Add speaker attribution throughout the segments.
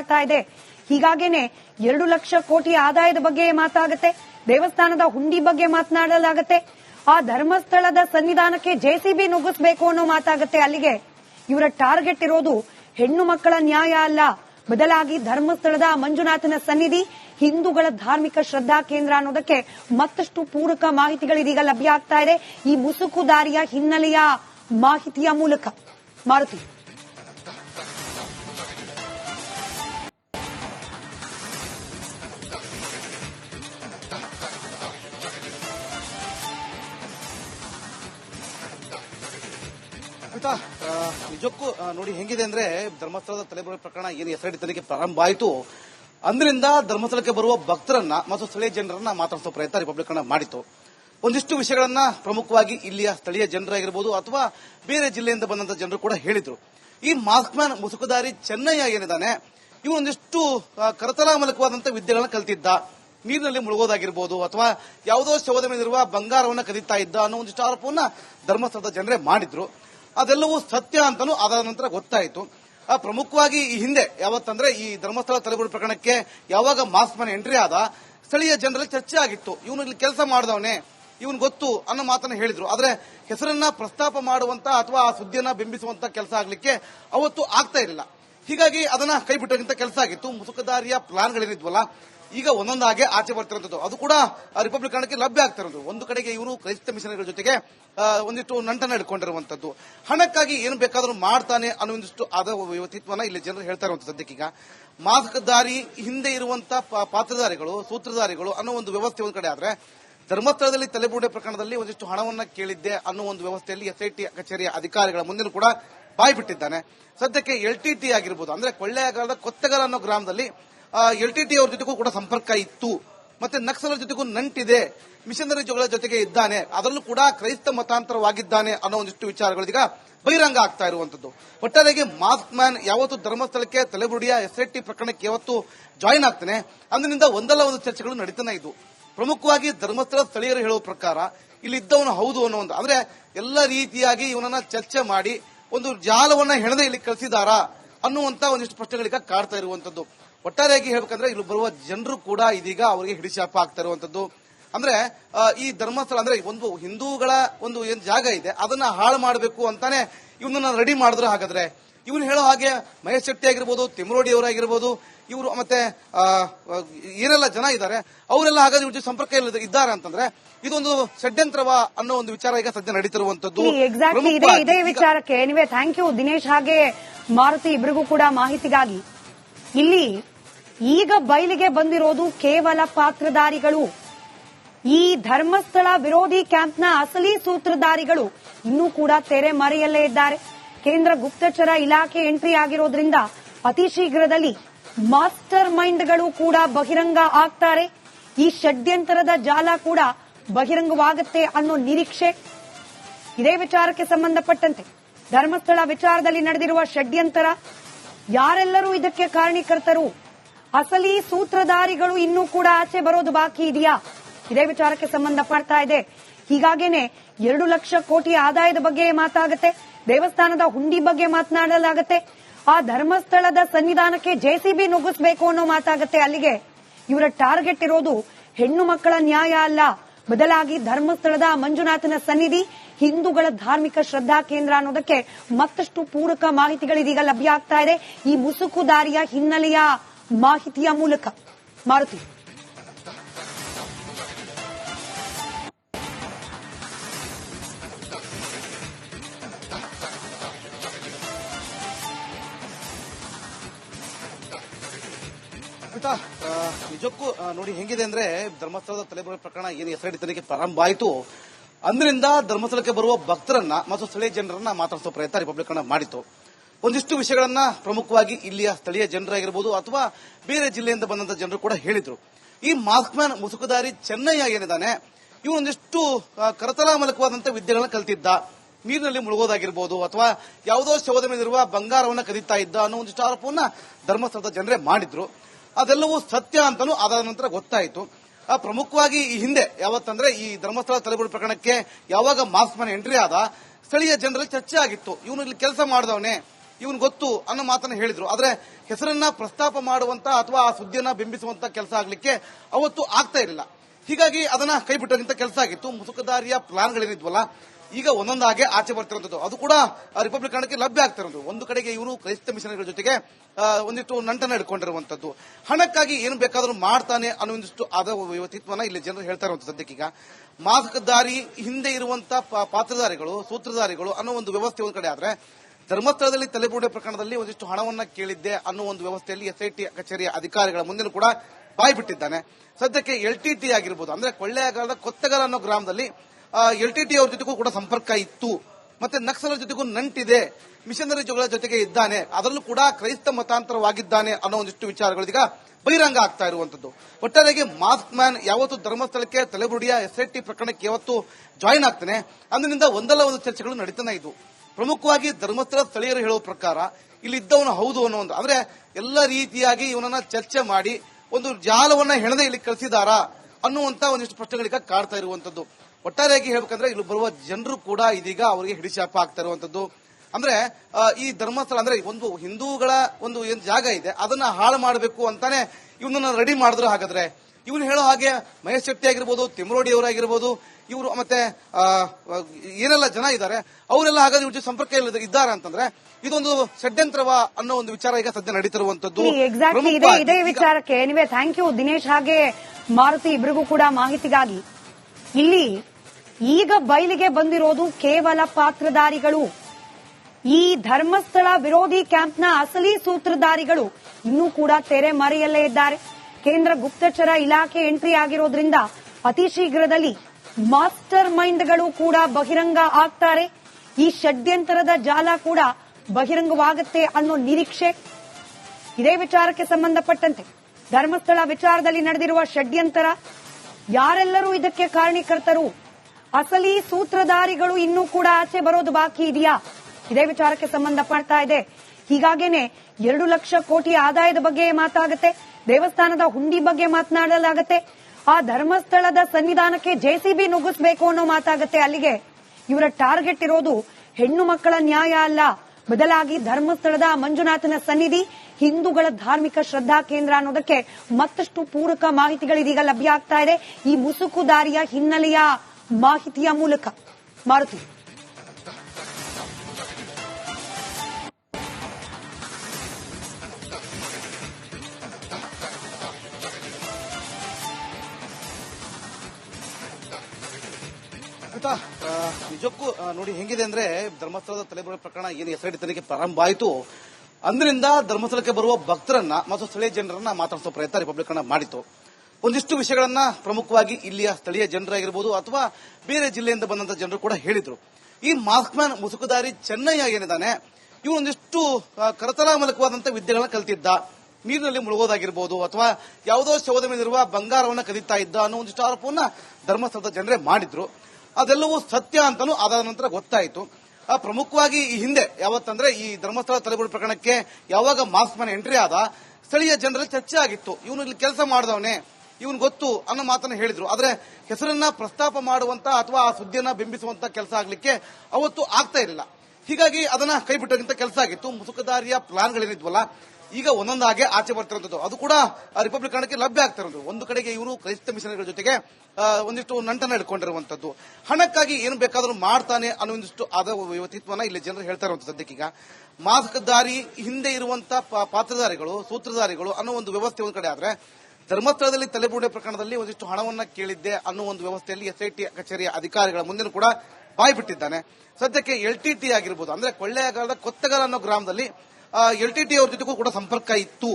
Speaker 1: ಮಾಡ್ತಾ ಇದೆ. ಹೀಗಾಗೇನೆ ಎರಡು ಲಕ್ಷ ಕೋಟಿ ಆದಾಯದ ಬಗ್ಗೆ ಮಾತಾಗುತ್ತೆ. ದೇವಸ್ಥಾನದ ಹುಂಡಿ ಬಗ್ಗೆ ಮಾತನಾಡಲಾಗುತ್ತೆ. ಆ ಧರ್ಮಸ್ಥಳದ ಸನ್ನಿಧಾನಕ್ಕೆ ಜೆಸಿಬಿ ನುಗ್ಗಿಸಬೇಕು ಅನ್ನೋ ಮಾತಾಗುತ್ತೆ ಅಲ್ಲಿಗೆ. ಇವರ ಟಾರ್ಗೆಟ್ ಇರೋದು ಹೆಣ್ಣು ಮಕ್ಕಳ ನ್ಯಾಯ ಅಲ್ಲ. ಬದಲಾಗಿ ಧರ್ಮಸ್ಥಳದ ಮಂಜುನಾಥನ ಸನ್ನಿಧಿ ಹಿಂದೂಗಳ ಧಾರ್ಮಿಕ ಶ್ರದ್ಧಾ ಕೇಂದ್ರ ಅನ್ನೋದಕ್ಕೆ ಮತ್ತಷ್ಟು ಪೂರಕ ಮಾಹಿತಿಗಳು ಇದೀಗ ಲಭ್ಯ ಆಗ್ತಾ ಇದೆ. ಈ ಮುಸುಕುದಾರಿಯ ಹಿನ್ನೆಲೆಯ ಮಾಹಿತಿಯ ಮೂಲಕ. ಮಾರುತಿ.
Speaker 2: ಆ, ನಿಜಕ್ಕೂ ನೋಡಿ ಹೆಂಗಿದೆ ಅಂದ್ರೆ ಧರ್ಮಸ್ಥಳದ ತಲೆಬುರ ಪ್ರಕರಣ ಏನು ಎಸ್ಐಡಿ ತನಿಖೆ ಪ್ರಾರಂಭ ಆಯಿತು. ಅಂದ್ರಿಂದ ಧರ್ಮಸ್ಥಳಕ್ಕೆ ಬರುವ ಭಕ್ತರನ್ನ ಮತ್ತು ಸ್ಥಳೀಯ ಜನರನ್ನ ಮಾತಾಡಿಸುವ ಪ್ರಯತ್ನ ರಿಪಬ್ಲಿಕ್ ಮಾಡಿತ್ತು. ಮಾಡಿತು ಒಂದಿಷ್ಟು ವಿಷಯಗಳನ್ನ ಪ್ರಮುಖವಾಗಿ ಇಲ್ಲಿಯ ಸ್ಥಳೀಯ ಜನರಾಗಿರ್ಬೋದು ಅಥವಾ ಬೇರೆ ಜಿಲ್ಲೆಯಿಂದ ಬಂದಂತ ಜನರು ಕೂಡ ಹೇಳಿದ್ರು. ಈ ಮಾಸ್ಕ್ ಮ್ಯಾನ್ ಮುಸುಕುದಾರಿ ಚೆನ್ನಯ್ಯ ಏನಿದಾನೆ ಇವು ಒಂದಿಷ್ಟು ಕರತಲ ವಿದ್ಯೆಗಳನ್ನ ಕಲ್ತಿದ್ದ. ನೀರಿನಲ್ಲಿ ಮುಳುಗೋದಾಗಿರ್ಬೋದು ಅಥವಾ ಯಾವುದೋ ಶವದ ಮೇಲಿರುವ ಬಂಗಾರವನ್ನು ಕದೀತಾ ಇದ್ದ ಅನ್ನೋ ಒಂದಿಷ್ಟು ಆರೋಪವನ್ನ ಧರ್ಮಸ್ಥಳದ ಜನರೇ ಮಾಡಿದ್ರು. ಅದೆಲ್ಲವೂ ಸತ್ಯ ಅಂತಲೂ ಅದಾದ ನಂತರ ಗೊತ್ತಾಯಿತು. ಪ್ರಮುಖವಾಗಿ ಈ ಹಿಂದೆ, ಯಾವತ್ತಂದ್ರೆ ಈ ಧರ್ಮಸ್ಥಳ ತಲೆಗೂಡು ಪ್ರಕರಣಕ್ಕೆ ಯಾವಾಗ ಮಾಸ್ಮನ್ ಮನೆ ಎಂಟ್ರಿ ಆದ, ಸ್ಥಳೀಯ ಜನರಲ್ಲಿ ಚರ್ಚೆ ಆಗಿತ್ತು. ಇವನು ಇಲ್ಲಿ ಕೆಲಸ ಮಾಡಿದವನೇ, ಇವನ್ ಗೊತ್ತು ಅನ್ನೋ ಮಾತನ್ನ ಹೇಳಿದ್ರು. ಆದ್ರೆ ಹೆಸರನ್ನ ಪ್ರಸ್ತಾಪ ಮಾಡುವಂತ ಅಥವಾ ಆ ಸುದ್ದಿಯನ್ನ ಬಿಂಬಿಸುವಂತ ಕೆಲಸ ಆಗ್ಲಿಕ್ಕೆ ಅವತ್ತು ಆಗ್ತಾ ಇರಲಿಲ್ಲ. ಹೀಗಾಗಿ ಅದನ್ನ ಕೈ ಬಿಟ್ಟಂತ ಕೆಲಸ ಆಗಿತ್ತು. ಮುಸುಕದಾರಿಯ ಪ್ಲಾನ್ಗಳೇನಿದ್ವಲ್ಲ ಈಗ ಒಂದೊಂದಾಗೆ ಆಚೆ ಬರ್ತಿರೋದು ಅದು ಕೂಡ ರಿಪಬ್ಲಿಕ್ ಕಾರಣಕ್ಕೆ ಲಭ್ಯ ಆಗ್ತಿರೋದು ಒಂದು ಕಡೆಗೆ ಇವರು ಕ್ರೈಸ್ತ ಮಿಷನರಿಗಳ ಜೊತೆಗೆ ಒಂದಿಷ್ಟು ನಂಟನ ಇಟ್ಕೊಂಡಿರುವಂತದ್ದು. ಹಣಕ್ಕಾಗಿ ಏನು ಬೇಕಾದರೂ ಮಾಡ್ತಾನೆ ಅನ್ನೋದಿಷ್ಟು ಆದ ವ್ಯಕ್ತಿತ್ವನ ಇಲ್ಲಿ ಜನರು ಹೇಳ್ತಾ ಇರುವಂತ ಸದ್ಯಕ್ಕೀಗ. ಮಾಸ್ಕದಾರಿ ಹಿಂದೆ ಇರುವಂತ ಪಾತ್ರಧಾರಿಗಳು, ಸೂತ್ರಧಾರಿಗಳು ಅನ್ನೋ ಒಂದು ವ್ಯವಸ್ಥೆ ಒಂದು ಕಡೆ ಆದ್ರೆ, ಧರ್ಮಸ್ಥಳದಲ್ಲಿ ತಲೆಬೂಡೆ ಪ್ರಕರಣದಲ್ಲಿ ಒಂದಿಷ್ಟು ಹಣವನ್ನ ಕೇಳಿದ್ದೆ ಅನ್ನೋ ಒಂದು ವ್ಯವಸ್ಥೆಯಲ್ಲಿ ಎಸ್ಐಟಿ ಕಚೇರಿಯ ಅಧಿಕಾರಿಗಳ ಮುಂದಿನ ಕೂಡ ಬಾಯ್ಬಿಟ್ಟಿದ್ದಾನೆ. ಸದ್ಯಕ್ಕೆ ಎಲ್ ಟಿ ಟಿ ಆಗಿರ್ಬೋದು, ಅಂದ್ರೆ ಕೊಳ್ಳೇಗಾಲದ ಕೊತ್ತಗಲ ಅನ್ನೋ ಗ್ರಾಮದಲ್ಲಿ ಎಲ್ ಟಿ ಟಿ ಅವ್ರ ಜೊತೆಗೂ ಕೂಡ ಸಂಪರ್ಕ ಇತ್ತು. ಮತ್ತೆ ನಕ್ಸಲರ ಜೊತೆಗೂ ನಂಟಿದೆ. ಮಿಷನರಿ ಜಗಳ ಜೊತೆಗೆ ಇದ್ದಾನೆ. ಅದರಲ್ಲೂ ಕೂಡ ಕ್ರೈಸ್ತ ಮತಾಂತರವಾಗಿದ್ದಾನೆ ಅನ್ನೋ ಒಂದಿಷ್ಟು ವಿಚಾರಗಳಿಗ ಬಹಿರಂಗ ಆಗ್ತಾ ಇರುವಂತದ್ದು ಒಟ್ಟಾರೆಗೆ ಮಾಸ್ಕ್ ಮ್ಯಾನ್ ಯಾವತ್ತು ಧರ್ಮಸ್ಥಳಕ್ಕೆ ತಲೆಬುಡಿಯ ಟಿ ಪ್ರಕರಣಕ್ಕೆ ಯಾವತ್ತು ಜಾಯಿನ್ ಆಗ್ತಾನೆ. ಅಂದಿನಿಂದ ಒಂದಲ್ಲ ಒಂದು ಚರ್ಚೆಗಳು ನಡೀತಾನೆ ಇದು ಪ್ರಮುಖವಾಗಿ ಧರ್ಮಸ್ಥಳ ಸ್ಥಳೀಯರು ಹೇಳುವ ಪ್ರಕಾರ ಇಲ್ಲಿ ಇದ್ದವನು ಹೌದು ಅನ್ನೋ ಒಂದು. ಅಂದ್ರೆ ಎಲ್ಲ ರೀತಿಯಾಗಿ ಇವನನ್ನ ಚರ್ಚೆ ಮಾಡಿ ಒಂದು ಜಾಲವನ್ನ ಹೆಣದೆ ಇಲ್ಲಿ ಕಳಿಸಿದಾರಾ ಅನ್ನುವಂತ ಒಂದಿಷ್ಟು ಪ್ರಶ್ನೆಗಳಿಗೆ ಕಾಡ್ತಾ ಇರುವಂತದ್ದು ಒಟ್ಟಾರೆಯಾಗಿ ಹೇಳ್ಬೇಕಂದ್ರೆ ಇಲ್ಲಿ ಬರುವ ಜನರು ಕೂಡ ಇದೀಗ ಅವರಿಗೆ ಹಿಡಿಶಾಪ ಆಗ್ತಾ ಇರುವಂತದ್ದು. ಅಂದ್ರೆ ಈ ಧರ್ಮಸ್ಥಳ ಅಂದ್ರೆ ಒಂದು ಹಿಂದೂಗಳ ಒಂದು ಏನ್ ಜಾಗ ಇದೆ ಅದನ್ನ ಹಾಳು ಮಾಡಬೇಕು ಅಂತಾನೆ ಇವನನ್ನ ರೆಡಿ ಮಾಡಿದ್ರೆ ಹಾಗಾದ್ರೆ. ಇವನು ಹೇಳೋ ಹಾಗೆ ಮಹೇಶ್ ಶೆಟ್ಟಿ ಆಗಿರ್ಬೋದು ತಿಮ್ರೋಡಿ ಅವರಾಗಿರ್ಬೋದು ಇವರು ಮತ್ತೆ ಏನೆಲ್ಲ ಜನ ಇದ್ದಾರೆ ಅವರೆಲ್ಲ ಹಾಗಾದ್ರೆ ಇವ್ರ ಸಂಪರ್ಕ ಇದ್ದಾರೆ ಅಂತಂದ್ರೆ ಇದೊಂದು ಷಡ್ಯಂತ್ರವ ಅನ್ನೋ ಒಂದು ವಿಚಾರ ಈಗ ಸದ್ಯ ನಡೀತಿರುವಂತದ್ದು.
Speaker 1: ಎಕ್ಸಾಕ್ಟ್ಲಿ ಇದೇ ಇದೇ ವಿಚಾರಕ್ಕೆ. ಥ್ಯಾಂಕ್ ಯು ದಿನೇಶ್ ಹಾಗೆ ಮಾರುತಿ ಇಬ್ಬರಿಗೂ ಕೂಡ ಮಾಹಿತಿಗಾಗಿ. ಇಲ್ಲಿ ಈಗ ಬಯಲಿಗೆ ಬಂದಿರೋದು ಕೇವಲ ಪಾತ್ರಧಾರಿಗಳು. ಈ ಧರ್ಮಸ್ಥಳ ವಿರೋಧಿ ಕ್ಯಾಂಪ್ನ ಅಸಲಿ ಸೂತ್ರಧಾರಿಗಳು ಇನ್ನೂ ಕೂಡ ತೆರೆ ಮರೆಯಲ್ಲೇ ಇದ್ದಾರೆ. ಕೇಂದ್ರ ಗುಪ್ತಚರ ಇಲಾಖೆ ಎಂಟ್ರಿ ಆಗಿರೋದ್ರಿಂದ ಅತಿ ಶೀಘ್ರದಲ್ಲಿ ಮಾಸ್ಟರ್ ಮೈಂಡ್ಗಳು ಕೂಡ ಬಹಿರಂಗ ಆಗ್ತಾರೆ. ಈ ಷಡ್ಯಂತರದ ಜಾಲ ಕೂಡ ಬಹಿರಂಗವಾಗುತ್ತೆ ಅನ್ನೋ ನಿರೀಕ್ಷೆ. ಇದೇ ವಿಚಾರಕ್ಕೆ ಸಂಬಂಧಪಟ್ಟಂತೆ ಧರ್ಮಸ್ಥಳ ವಿಚಾರದಲ್ಲಿ ನಡೆದಿರುವ ಷಡ್ಯಂತರ, ಯಾರೆಲ್ಲರೂ ಇದಕ್ಕೆ ಕಾರಣೀಕರ್ತರು? ಅಸಲಿ ಸೂತ್ರಧಾರಿಗಳು ಇನ್ನೂ ಕೂಡ ಆಚೆ ಬರೋದು ಬಾಕಿ ಇದೆಯಾ? ಇದೇ ವಿಚಾರಕ್ಕೆ ಸಂಬಂಧಪಡ್ತಾ ಇದೆ. ಹೀಗಾಗೇನೆ ಎರಡು ಲಕ್ಷ ಕೋಟಿ ಆದಾಯದ ಬಗ್ಗೆ ಮಾತಾಗುತ್ತೆ, ದೇವಸ್ಥಾನದ ಹುಂಡಿ ಬಗ್ಗೆ ಮಾತನಾಡಲಾಗುತ್ತೆ, ಆ ಧರ್ಮಸ್ಥಳದ ಸನ್ನಿಧಾನಕ್ಕೆ ಜೆಸಿಬಿ ನುಗ್ಗಿಸಬೇಕು ಅನ್ನೋ ಮಾತಾಗುತ್ತೆ. ಅಲ್ಲಿಗೆ ಇವರ ಟಾರ್ಗೆಟ್ ಇರೋದು ಹೆಣ್ಣು ಮಕ್ಕಳ ನ್ಯಾಯ ಅಲ್ಲ. ಬದಲಾಗಿ ಧರ್ಮಸ್ಥಳದ ಮಂಜುನಾಥನ ಸನ್ನಿಧಿ ಹಿಂದೂಗಳ ಧಾರ್ಮಿಕ ಶ್ರದ್ಧಾ ಕೇಂದ್ರ ಅನ್ನೋದಕ್ಕೆ ಮತ್ತಷ್ಟು ಪೂರಕ ಮಾಹಿತಿಗಳು ಇದೀಗ ಲಭ್ಯ ಆಗ್ತಾ ಇದೆ. ಈ ಮುಸುಕುದಾರಿಯ ಹಿನ್ನೆಲೆಯ ಮಾಹಿತಿಯ ಮೂಲಕ ಮಾರುತಿ
Speaker 2: ನಿಜಕ್ಕೂ ನೋಡಿ ಹೆಂಗಿದೆ ಅಂದ್ರೆ ಧರ್ಮಸ್ಥಳದ ತಲೆಬರ ಪ್ರಕರಣ ಏನು ಎಸ್ಐಟಿ ತನಿಖೆ ಪ್ರಾರಂಭ ಆಯಿತು. ಅಂದ್ರಿಂದ ಧರ್ಮಸ್ಥಳಕ್ಕೆ ಬರುವ ಭಕ್ತರನ್ನ ಮತ್ತು ಸ್ಥಳೀಯ ಜನರನ್ನ ಮಾತಾಡಿಸೋ ಪ್ರಯತ್ನ ರಿಪಬ್ಲಿಕ್ ಮಾಡಿತು ಒಂದಿಷ್ಟು ವಿಷಯಗಳನ್ನ ಪ್ರಮುಖವಾಗಿ ಇಲ್ಲಿಯ ಸ್ಥಳೀಯ ಜನರಾಗಿರ್ಬೋದು ಅಥವಾ ಬೇರೆ ಜಿಲ್ಲೆಯಿಂದ ಬಂದಂತ ಜನರು ಕೂಡ ಹೇಳಿದ್ರು. ಈ ಮಾಸ್ಕ್ ಮ್ಯಾನ್ ಮುಸುಕುದಾರಿ ಚೆನ್ನಯ್ಯ ಏನಿದ್ದಾನೆ ಇವನು ಒಂದಿಷ್ಟು ಕರತಲ ಮೂಲಕವಾದಂತ ವಿದ್ಯೆಗಳನ್ನ ಕಲ್ತಿದ್ದ. ನೀರಿನಲ್ಲಿ ಮುಳುಗೋದಾಗಿರ್ಬೋದು ಅಥವಾ ಯಾವುದೋ ಶವದ ಮೇಲಿರುವ ಬಂಗಾರವನ್ನ ಕದೀತಾ ಇದ್ದ ಅನ್ನೋ ಒಂದಿಷ್ಟು ಆರೋಪವನ್ನ ಧರ್ಮಸ್ಥಳದ ಜನರೇ ಮಾಡಿದ್ರು. ಅದೆಲ್ಲವೂ ಸತ್ಯ ಅಂತಾನೂ ಅದಾದ ನಂತರ ಗೊತ್ತಾಯಿತು. ಆ, ಪ್ರಮುಖವಾಗಿ ಈ ಹಿಂದೆ ಯಾವತ್ತಂದ್ರೆ ಈ ಧರ್ಮಸ್ಥಳ ತಲೆಬುಡು ಪ್ರಕರಣಕ್ಕೆ ಯಾವಾಗ ಮಾಸ್ಕ್ ಮ್ಯಾನ್ ಎಂಟ್ರಿ ಆದ ಸ್ಥಳೀಯ ಜನರಲ್ಲಿ ಚರ್ಚೆ ಆಗಿತ್ತು. ಇವನು ಇಲ್ಲಿ ಕೆಲಸ ಮಾಡಿದವನೇ. ಇವನ್ ಗೊತ್ತು ಅನ್ನೋ ಮಾತನ್ನ ಹೇಳಿದ್ರು. ಆದ್ರೆ ಹೆಸರನ್ನ ಪ್ರಸ್ತಾಪ ಮಾಡುವಂತ ಅಥವಾ ಆ ಸುದ್ದಿಯನ್ನ ಬಿಂಬಿಸುವಂತ ಕೆಲಸ ಆಗ್ಲಿಕ್ಕೆ ಅವತ್ತು ಆಗ್ತಾ ಇರಲಿಲ್ಲ. ಹೀಗಾಗಿ ಅದನ್ನ ಕೈ ಬಿಟ್ಟಂತ ಕೆಲಸ ಆಗಿತ್ತು. ಮುಸುಕದಾರಿಯ ಪ್ಲಾನ್ಗಳೇನಿದ್ವಲ್ಲ, ಈಗ ಒಂದೊಂದಾಗೆ ಆಚೆ ಬರ್ತಿರೋದು ಅದು ಕೂಡ ರಿಪಬ್ಲಿಕ್ ಕನ್ನಡಕ್ಕೆ ಲಭ್ಯ ಆಗ್ತಿರೋದು ಒಂದು ಕಡೆಗೆ ಇವರು ಕ್ರೈಸ್ತ ಮಿಷನರಿಗಳ ಜೊತೆಗೆ ಒಂದಿಷ್ಟು ನಂಟನ ಇಟ್ಕೊಂಡಿರುವಂತದ್ದು ಹಣಕ್ಕಾಗಿ ಏನು ಬೇಕಾದರೂ ಮಾಡ್ತಾನೆ ಅನ್ನೋ ಒಂದಿಷ್ಟು ಆದ ಇಲ್ಲಿ ಜನರು ಹೇಳ್ತಾ ಇರುವಂತ ಸದ್ಯಕ್ಕೀಗ. ಮಾಸಕದಾರಿ ಹಿಂದೆ ಇರುವಂತ ಪಾತ್ರಧಾರಿಗಳು, ಸೂತ್ರಧಾರಿಗಳು ಅನ್ನೋ ಒಂದು ವ್ಯವಸ್ಥೆ ಒಂದ್ ಕಡೆ ಆದ್ರೆ ಧರ್ಮಸ್ಥಳದಲ್ಲಿ ತಲೆಬೂಡೆ ಪ್ರಕರಣದಲ್ಲಿ ಒಂದಿಷ್ಟು ಹಣವನ್ನ ಕೇಳಿದ್ದೆ ಅನ್ನೋ ಒಂದು ವ್ಯವಸ್ಥೆಯಲ್ಲಿ ಎಸ್ಐಟಿ ಕಚೇರಿಯ ಅಧಿಕಾರಿಗಳ ಮುಂದೆ ಕೂಡ ಬಾಯಿ ಬಿಟ್ಟಿದ್ದಾನೆ. ಸದ್ಯಕ್ಕೆ ಎಲ್ ಟಿ ಟಿ ಆಗಿರ್ಬೋದು, ಅಂದ್ರೆ ಕೊಳ್ಳೇಗಾಲದ ಕೊತ್ತಗಲ ಅನ್ನೋ ಗ್ರಾಮದಲ್ಲಿ ಎಲ್ ಟಿ ಅವ್ರ ಜೊತೆಗೂ ಕೂಡ ಸಂಪರ್ಕ ಇತ್ತು. ಮತ್ತೆ ನಕ್ಸಲರ ಜೊತೆಗೂ ನಂಟಿದೆ. ಮಿಷನರಿ ಜಗಳ ಜೊತೆಗೆ ಇದ್ದಾನೆ. ಅದರಲ್ಲೂ ಕೂಡ ಕ್ರೈಸ್ತ ಮತಾಂತರವಾಗಿದ್ದಾನೆ ಅನ್ನೋ ಒಂದಿಷ್ಟು ವಿಚಾರಗಳೀಗ ಬಹಿರಂಗ ಆಗ್ತಾ ಇರುವಂತದ್ದು. ಒಟ್ಟಾರೆಗೆ ಮಾಸ್ಕ್ ಮ್ಯಾನ್ ಯಾವತ್ತು ಧರ್ಮಸ್ಥಳಕ್ಕೆ ತಲೆಬುಡಿಯ ಎಸ್ಐಟಿ ಪ್ರಕರಣಕ್ಕೆ ಯಾವತ್ತು ಜಾಯಿನ್ ಆಗ್ತಾನೆ. ಅಂದಿನಿಂದ ಒಂದಲ್ಲ ಒಂದು ಚರ್ಚೆಗಳು ನಡೀತಾನೆ ಇದ್ವು. ಪ್ರಮುಖವಾಗಿ ಧರ್ಮಸ್ಥಳ ಸ್ಥಳೀಯರು ಹೇಳುವ ಪ್ರಕಾರ ಇಲ್ಲಿ ಇದ್ದವನು ಹೌದು ಅನ್ನೋ ಒಂದು. ಅಂದ್ರೆ ಎಲ್ಲ ರೀತಿಯಾಗಿ ಇವನನ್ನ ಚರ್ಚೆ ಮಾಡಿ ಒಂದು ಜಾಲವನ್ನ ಹೆಣದೆ ಇಲ್ಲಿ ಕಳಿಸಿದಾರಾ ಅನ್ನುವಂತ ಒಂದಿಷ್ಟು ಪ್ರಶ್ನೆಗಳಿಗೆ ಕಾಡ್ತಾ ಇರುವಂತದ್ದು. ಒಟ್ಟಾರೆಯಾಗಿ ಹೇಳ್ಬೇಕಂದ್ರೆ ಇಲ್ಲಿ ಬರುವ ಜನರು ಕೂಡ ಇದೀಗ ಅವರಿಗೆ ಹಿಡಿಶಾಪ ಆಗ್ತಾ ಇರುವಂತದ್ದು. ಅಂದ್ರೆ ಈ ಧರ್ಮಸ್ಥಳ ಅಂದ್ರೆ ಒಂದು ಹಿಂದೂಗಳ ಒಂದು ಏನ್ ಜಾಗ ಇದೆ, ಅದನ್ನ ಹಾಳು ಮಾಡಬೇಕು ಅಂತಾನೆ ಇವನನ್ನ ರೆಡಿ ಮಾಡಿದ್ರು ಹಾಗಾದ್ರೆ. ಇವನು ಹೇಳೋ ಹಾಗೆ ಮಹೇಶ್ ಶೆಟ್ಟಿ ಆಗಿರ್ಬೋದು ತಿಮ್ರೋಡಿ ಅವರಾಗಿರ್ಬೋದು ಇವರು ಮತ್ತೆ ಏನೆಲ್ಲ ಜನ ಇದ್ದಾರೆ ಅವರೆಲ್ಲ ಹಾಗಾದ್ರೆ ಇವ್ರ ಜೊತೆ ಸಂಪರ್ಕ ಇಲ್ಲದ- ಇದ್ದಾರೆ ಅಂತಂದ್ರೆ ಇದೊಂದು ಷಡ್ಯಂತ್ರವ ಅನ್ನೋ ಒಂದು ವಿಚಾರ ಈಗ ಸದ್ಯ ನಡೀತಿರುವಂತದ್ದು
Speaker 1: ಎಕ್ಸಾಕ್ಟ್ಲಿ ಇದೇ ಇದೇ ವಿಚಾರಕ್ಕೆ ನೀವೇ ಥ್ಯಾಂಕ್ ಯು ದಿನೇಶ್ ಹಾಗೆ ಮಾರುತಿ ಇಬ್ಬರಿಗೂ ಕೂಡ ಮಾಹಿತಿಗಾಗಿ. ಇಲ್ಲಿ ಈಗ ಬಯಲಿಗೆ ಬಂದಿರೋದು ಕೇವಲ ಪಾತ್ರಧಾರಿಗಳು. ಈ ಧರ್ಮಸ್ಥಳ ವಿರೋಧಿ ಕ್ಯಾಂಪ್ನ ಅಸಲಿ ಸೂತ್ರಧಾರಿಗಳು ಇನ್ನೂ ಕೂಡ ತೆರೆ ಮರೆಯಲ್ಲೇ ಇದ್ದಾರೆ. ಕೇಂದ್ರ ಗುಪ್ತಚರ ಇಲಾಖೆ ಎಂಟ್ರಿ ಆಗಿರೋದ್ರಿಂದ ಅತಿ ಶೀಘ್ರದಲ್ಲಿ ಮಾಸ್ಟರ್ ಮೈಂಡ್ಗಳು ಕೂಡ ಬಹಿರಂಗ ಆಗ್ತಾರೆ. ಈ ಷಡ್ಯಂತರದ ಜಾಲ ಕೂಡ ಬಹಿರಂಗವಾಗುತ್ತೆ ಅನ್ನೋ ನಿರೀಕ್ಷೆ ಇದೇ ವಿಚಾರಕ್ಕೆ ಸಂಬಂಧಪಟ್ಟಂತೆ ಧರ್ಮಸ್ಥಳ ವಿಚಾರದಲ್ಲಿ ನಡೆದಿರುವ ಷಡ್ಯಂತರ ಯಾರೆಲ್ಲರೂ ಇದಕ್ಕೆ ಕಾರಣೀಕರ್ತರು? ಅಸಲಿ ಸೂತ್ರಧಾರಿಗಳು ಇನ್ನೂ ಕೂಡ ಆಚೆ ಬರೋದು ಬಾಕಿ ಇದೆಯಾ? ಇದೇ ವಿಚಾರಕ್ಕೆ ಸಂಬಂಧಪಡ್ತಾ ಇದೆ. ಹೀಗಾಗೇನೆ ಎರಡು ಲಕ್ಷ ಕೋಟಿ ಆದಾಯದ ಬಗ್ಗೆ ಮಾತಾಗುತ್ತೆ. ದೇವಸ್ಥಾನದ ಹುಂಡಿ ಬಗ್ಗೆ ಮಾತನಾಡಲಾಗುತ್ತೆ. ಆ ಧರ್ಮಸ್ಥಳದ ಸನ್ನಿಧಾನಕ್ಕೆ ಜೆಸಿಬಿ ನುಗ್ಗಿಸಬೇಕು ಅನ್ನೋ ಮಾತಾಗುತ್ತೆ. ಅಲ್ಲಿಗೆ ಇವರ ಟಾರ್ಗೆಟ್ ಇರೋದು ಹೆಣ್ಣು ಮಕ್ಕಳ ನ್ಯಾಯ ಅಲ್ಲ. ಬದಲಾಗಿ ಧರ್ಮಸ್ಥಳದ ಮಂಜುನಾಥನ ಸನ್ನಿಧಿ ಹಿಂದೂಗಳ ಧಾರ್ಮಿಕ ಶ್ರದ್ಧಾ ಕೇಂದ್ರ ಅನ್ನೋದಕ್ಕೆ ಮತ್ತಷ್ಟು ಪೂರಕ ಮಾಹಿತಿಗಳು ಇದೀಗ ಲಭ್ಯ ಆಗ್ತಾ ಇದೆ. ಈ ಮುಸುಕುದಾರಿಯ ಹಿನ್ನೆಲೆಯ ಮಾಹಿತಿಯ ಮೂಲಕ. ಮಾರುತಿ.
Speaker 2: ಆಯ್ತಾ ನಿಜಕ್ಕೂ ನೋಡಿ ಹೆಂಗಿದೆ ಅಂದ್ರೆ ಧರ್ಮಸ್ಥಳದ ತಲೆಬರ ಪ್ರಕರಣ ಏನು ಎಸ್ಐಟಿ ತನಿಖೆ ಪ್ರಾರಂಭ ಆಯಿತು. ಅಂದಿನಿಂದ ಧರ್ಮಸ್ಥಳಕ್ಕೆ ಬರುವ ಭಕ್ತರನ್ನ ಮತ್ತು ಸ್ಥಳೀಯ ಜನರನ್ನ ಮಾತಾಡಿಸುವ ಪ್ರಯತ್ನ ರಿಪಬ್ಲಿಕ್ ಮಾಡಿತು ಒಂದಿಷ್ಟು ವಿಷಯಗಳನ್ನ ಪ್ರಮುಖವಾಗಿ ಇಲ್ಲಿಯ ಸ್ಥಳೀಯ ಜನರಾಗಿರ್ಬೋದು ಅಥವಾ ಬೇರೆ ಜಿಲ್ಲೆಯಿಂದ ಬಂದಂತ ಜನರು ಕೂಡ ಹೇಳಿದ್ರು. ಈ ಮಾಸ್ಕ್ ಮ್ಯಾನ್ ಮುಸುಕುದಾರಿ ಚೆನ್ನಯ್ಯ ಏನಿದಾನೆ ಇವು ಒಂದಿಷ್ಟು ಮೂಲಕವಾದಂತ ವಿದ್ಯೆಗಳನ್ನ ಕಲ್ತಿದ್ದ. ನೀರಿನಲ್ಲಿ ಮುಳುಗೋದಾಗಿರ್ಬೋದು ಅಥವಾ ಯಾವುದೋ ಶವದ ಮೇಲಿರುವ ಬಂಗಾರವನ್ನ ಕದೀತಾ ಇದ್ದ ಅನ್ನೋ ಒಂದಿಷ್ಟು ಆರೋಪವನ್ನ ಧರ್ಮಸ್ಥಳದ ಜನರೇ ಮಾಡಿದ್ರು. ಅದೆಲ್ಲವೂ ಸತ್ಯ ಅಂತಲೂ ಅದಾದ ನಂತರ ಗೊತ್ತಾಯಿತು. ಪ್ರಮುಖವಾಗಿ ಈ ಹಿಂದೆ, ಯಾವತ್ತಂದ್ರೆ ಈ ಧರ್ಮಸ್ಥಳ ತಲೆಬುಡಿ ಪ್ರಕರಣಕ್ಕೆ ಯಾವಾಗ ಮಾಸ್ಕ್ ಮನೆ ಎಂಟ್ರಿ ಆದ, ಸ್ಥಳೀಯ ಜನರಲ್ಲಿ ಚರ್ಚೆ ಆಗಿತ್ತು. ಇವನು ಇಲ್ಲಿ ಕೆಲಸ ಮಾಡಿದವನೇ. ಇವನ್ ಗೊತ್ತು ಅನ್ನೋ ಮಾತನ್ನ ಹೇಳಿದ್ರು. ಆದ್ರೆ ಹೆಸರನ್ನ ಪ್ರಸ್ತಾಪ ಮಾಡುವಂತ ಅಥವಾ ಆ ಸುದ್ದಿಯನ್ನ ಬಿಂಬಿಸುವಂತ ಕೆಲಸ ಆಗ್ಲಿಕ್ಕೆ ಅವತ್ತು ಆಗ್ತಾ ಇರಲಿಲ್ಲ. ಹೀಗಾಗಿ ಅದನ್ನ ಕೈ ಬಿಟ್ಟಂತ ಕೆಲಸ ಆಗಿತ್ತು. ಮುಸುಕದಾರಿಯ ಪ್ಲಾನ್ಗಳೇನಿದ್ವಲ್ಲ ಈಗ ಒಂದೊಂದಾಗೆ ಆಚೆ ಬರ್ತಿರುವಂತದ್ದು ಅದು ಕೂಡ ರಿಪಬ್ಲಿಕ್ ಕಾರಣಕ್ಕೆ ಲಭ್ಯ ಆಗ್ತಿರೋದು ಒಂದು ಕಡೆಗೆ ಇವರು ಕ್ರೈಸ್ತ ಮಿಷನರಿಗಳ ಜೊತೆಗೆ ಒಂದಿಷ್ಟು ನಂಟನ ಇಟ್ಕೊಂಡಿರುವಂತದ್ದು. ಹಣಕ್ಕಾಗಿ ಏನು ಬೇಕಾದರೂ ಮಾಡ್ತಾನೆ ಅನ್ನೋ ಒಂದಿಷ್ಟು ಆದ ವ್ಯಕ್ತಿತ್ವನ ಇಲ್ಲಿ ಜನರು ಹೇಳ್ತಾ ಇರುವಂತ ಸದ್ಯಕ್ಕೀಗ. ಮಾದಕದಾರಿ ಹಿಂದೆ ಇರುವಂತಹ ಪಾತ್ರಧಾರಿಗಳು, ಸೂತ್ರಧಾರಿಗಳು ಅನ್ನೋ ಒಂದು ವ್ಯವಸ್ಥೆ ಒಂದು ಕಡೆ ಆದ್ರೆ, ಧರ್ಮಸ್ಥಳದಲ್ಲಿ ತಲೆಬೂಡೆ ಪ್ರಕರಣದಲ್ಲಿ ಒಂದಿಷ್ಟು ಹಣವನ್ನ ಕೇಳಿದ್ದೆ ಅನ್ನೋ ಒಂದು ವ್ಯವಸ್ಥೆಯಲ್ಲಿ ಎಸ್ಐಟಿ ಕಚೇರಿಯ ಅಧಿಕಾರಿಗಳ ಮುಂದೆ ಕೂಡ ಬಾಯ್ಬಿಟ್ಟಿದ್ದಾನೆ. ಸದ್ಯಕ್ಕೆ ಎಲ್ ಟಿ ಟಿ ಆಗಿರ್ಬೋದು, ಅಂದ್ರೆ ಕೊಳ್ಳೇಗಾಲದ ಕೊತ್ತಗಲ ಅನ್ನೋ ಗ್ರಾಮದಲ್ಲಿ ಎಲ್ ಟಿ ಟಿ ಅವ್ರ ಜೊತೆಗೂ ಕೂಡ ಸಂಪರ್ಕ ಇತ್ತು.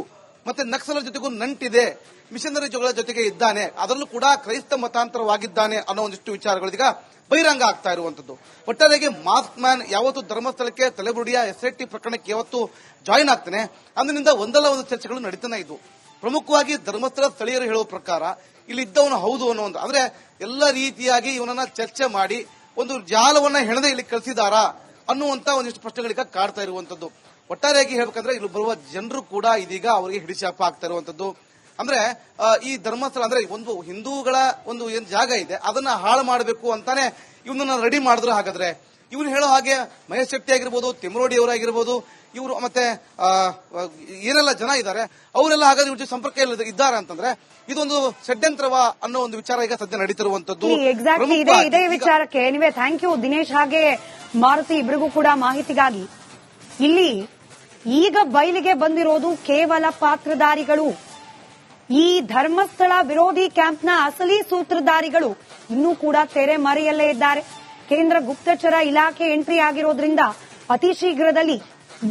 Speaker 2: ಮತ್ತೆ ನಕ್ಸಲರ ಜೊತೆಗೂ ನಂಟಿದೆ. ಮಿಷನರಿ ಜಗಳ ಜೊತೆಗೆ ಇದ್ದಾನೆ. ಅದರಲ್ಲೂ ಕೂಡ ಕ್ರೈಸ್ತ ಮತಾಂತರವಾಗಿದ್ದಾನೆ ಅನ್ನೋ ಒಂದಿಷ್ಟು ವಿಚಾರಗಳಿಗ ಬಹಿರಂಗ ಆಗ್ತಾ ಇರುವಂತದ್ದು ಒಟ್ಟಾರೆಗೆ ಮಾಸ್ಕ್ ಮ್ಯಾನ್ ಯಾವತ್ತು ಧರ್ಮಸ್ಥಳಕ್ಕೆ ತಲೆಬುಡಿಯ ಟಿ ಪ್ರಕರಣಕ್ಕೆ ಯಾವತ್ತು ಜಾಯಿನ್ ಆಗ್ತಾನೆ. ಅಂದಿನಿಂದ ಒಂದಲ್ಲ ಒಂದು ಚರ್ಚೆಗಳು ನಡೀತಾನೆ ಇದ್ವು. ಪ್ರಮುಖವಾಗಿ ಧರ್ಮಸ್ಥಳ ಸ್ಥಳೀಯರು ಹೇಳುವ ಪ್ರಕಾರ ಇಲ್ಲಿ ಇದ್ದವನು ಹೌದು ಅನ್ನೋ ಒಂದು ಅಂದ್ರೆ ಎಲ್ಲ ರೀತಿಯಾಗಿ ಇವನನ್ನ ಚರ್ಚೆ ಮಾಡಿ ಒಂದು ಜಾಲವನ್ನ ಹೆಣದೆ ಇಲ್ಲಿ ಕಳಿಸಿದಾರಾ ಅನ್ನುವಂತ ಒಂದಿಷ್ಟು ಪ್ರಶ್ನೆಗಳಿಗೆ ಕಾಡ್ತಾ ಇರುವಂತದ್ದು ಒಟ್ಟಾರೆಯಾಗಿ ಹೇಳ್ಬೇಕಂದ್ರೆ ಇಲ್ಲಿ ಬರುವ ಜನರು ಕೂಡ ಇದೀಗ ಅವರಿಗೆ ಹಿಡಿಶಾಪ ಆಗ್ತಾ ಇರುವಂತದ್ದು. ಅಂದ್ರೆ ಈ ಧರ್ಮಸ್ಥಳ ಅಂದ್ರೆ ಒಂದು ಹಿಂದೂಗಳ ಒಂದು ಏನ್ ಜಾಗ ಇದೆ ಅದನ್ನ ಹಾಳು ಮಾಡಬೇಕು ಅಂತಾನೆ ಇವನನ್ನ ರೆಡಿ ಮಾಡಿದ್ರು ಹಾಗಾದ್ರೆ. ಇವನು ಹೇಳೋ ಹಾಗೆ ಮಹೇಶ್ ಶೆಟ್ಟಿ ಆಗಿರ್ಬೋದು ತಿಮ್ರೋಡಿ ಅವರಾಗಿರ್ಬೋದು ಇವರು ಮತ್ತೆ ಏನೆಲ್ಲ ಜನ ಇದ್ದಾರೆ ಅವರೆಲ್ಲ ಹಾಗಾದ್ರೆ ಇವ್ರ ಸಂಪರ್ಕ ಇದ್ದಾರೆ ಅಂತಂದ್ರೆ ಇದೊಂದು ಷಡ್ಯಂತ್ರವ ಅನ್ನೋ ಒಂದು ವಿಚಾರ ಈಗ ಸದ್ಯ ನಡೀತಿರುವಂತದ್ದು.
Speaker 1: ಎಕ್ಸಾಕ್ಟ್ಲಿ ಇದೇ ಇದೇ ವಿಚಾರಕ್ಕೆ. ನೀವೇ ಥ್ಯಾಂಕ್ ಯು ದಿನೇಶ್ ಹಾಗೆ ಮಾರುತಿ ಇಬ್ಬರಿಗೂ ಕೂಡ ಮಾಹಿತಿಗಾಗಿ. ಇಲ್ಲಿ ಈಗ ಬಯಲಿಗೆ ಬಂದಿರೋದು ಕೇವಲ ಪಾತ್ರಧಾರಿಗಳು. ಈ ಧರ್ಮಸ್ಥಳ ವಿರೋಧಿ ಕ್ಯಾಂಪ್ನ ಅಸಲಿ ಸೂತ್ರಧಾರಿಗಳು ಇನ್ನೂ ಕೂಡ ತೆರೆ ಮರೆಯಲ್ಲೇ ಇದ್ದಾರೆ. ಕೇಂದ್ರ ಗುಪ್ತಚರ ಇಲಾಖೆ ಎಂಟ್ರಿ ಆಗಿರೋದ್ರಿಂದ ಅತಿ ಶೀಘ್ರದಲ್ಲಿ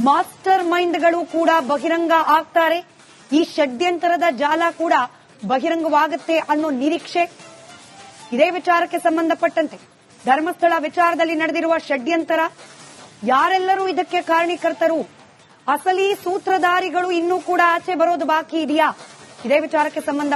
Speaker 1: ಮಾಸ್ಟರ್ ಮೈಂಡ್ಗಳು ಕೂಡ ಬಹಿರಂಗ ಆಗ್ತಾರೆ. ಈ ಷಡ್ಯಂತರದ ಜಾಲ ಕೂಡ ಬಹಿರಂಗವಾಗುತ್ತೆ ಅನ್ನೋ ನಿರೀಕ್ಷೆ. ಇದೇ ವಿಚಾರಕ್ಕೆ ಸಂಬಂಧಪಟ್ಟಂತೆ ಧರ್ಮಸ್ಥಳ ವಿಚಾರದಲ್ಲಿ ನಡೆದಿರುವ ಷಡ್ಯಂತರ, ಯಾರೆಲ್ಲರೂ ಇದಕ್ಕೆ ಕಾರಣೀಕರ್ತರು? ಅಸಲಿ ಸೂತ್ರಧಾರಿಗಳು ಇನ್ನೂ ಕೂಡ ಆಚೆ ಬರೋದು ಬಾಕಿ ಇದೆಯಾ? ಇದೇ ವಿಚಾರಕ್ಕೆ ಸಂಬಂಧ